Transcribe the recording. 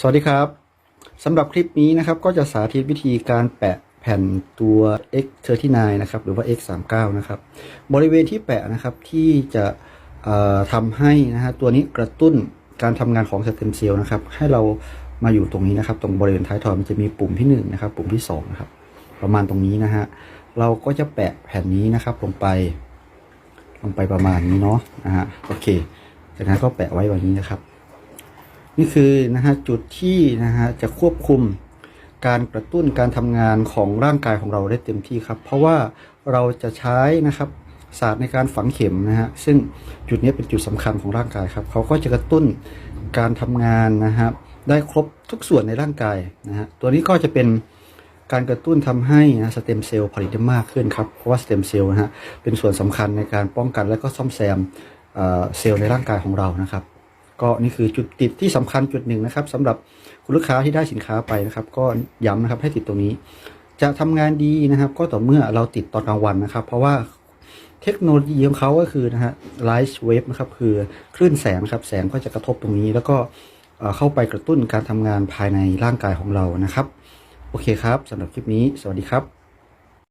สวัสดีครับสำหรับคลิปนี้นะครับก็จะสาธิตวิธีการแปะแผ่นตัว X39 นะครับหรือว่า X39 นะครับบริเวณที่แปะนะครับที่จะทำให้นะฮะตัวนี้กระตุ้นการทำงานของสเต็มเซลล์นะครับให้เรามาอยู่ตรงนี้นะครับ ตรงบริเวณท้ายทอยมันจะมีปุ่มที่1นะครับปุ่มที่2นะครับประมาณตรงนี้นะฮะเราก็จะแปะแผ่นนี้นะครับลงไป ลงไปประมาณนี้เนาะนะฮะโอเคจากนั้นก็แปะไว้แบบนี้นะครับ นี่คือนะฮะจุดที่นะฮะจะควบคุมการกระตุ้นการทำงานของร่างกายของเราได้เต็มที่ครับ เพราะว่าเราจะใช้นะครับศาสตร์ในการฝังเข็มนะฮะซึ่งจุดนี้เป็นจุดสำคัญของร่างกายครับเขาก็จะกระตุ้นการทำงานนะครับได้ครบทุกส่วนในร่างกายนะฮะตัวนี้ก็จะเป็นการกระตุ้นทำให้นะสเต็มเซลล์ผลิตได้มากขึ้นครับ เพราะว่าสเต็มเซลล์นะฮะเป็นส่วนสำคัญในการป้องกันและก็ซ่อมแซมเซลล์ในร่างกายของเรานะครับ ก็นี่คือจุดติดที่สำคัญจุดหนึ่งนะครับสำหรับคุณลูกค้าที่ได้สินค้าไปนะครับ ก็ย้ำนะครับให้ติดตรงนี้ จะทำงานดีนะครับ ก็ต่อเมื่อเราติดตอนกลางวันนะครับ เพราะว่าเทคโนโลยีของเขาก็คือนะฮะไลท์เวฟนะครับคือคลื่นแสงครับแสงก็จะกระทบตรงนี้ แล้วก็เอ่อเข้าไปกระตุ้นการทำงานภายในร่างกายของเรานะครับ โอเคครับสำหรับคลิปนี้ สวัสดีครับ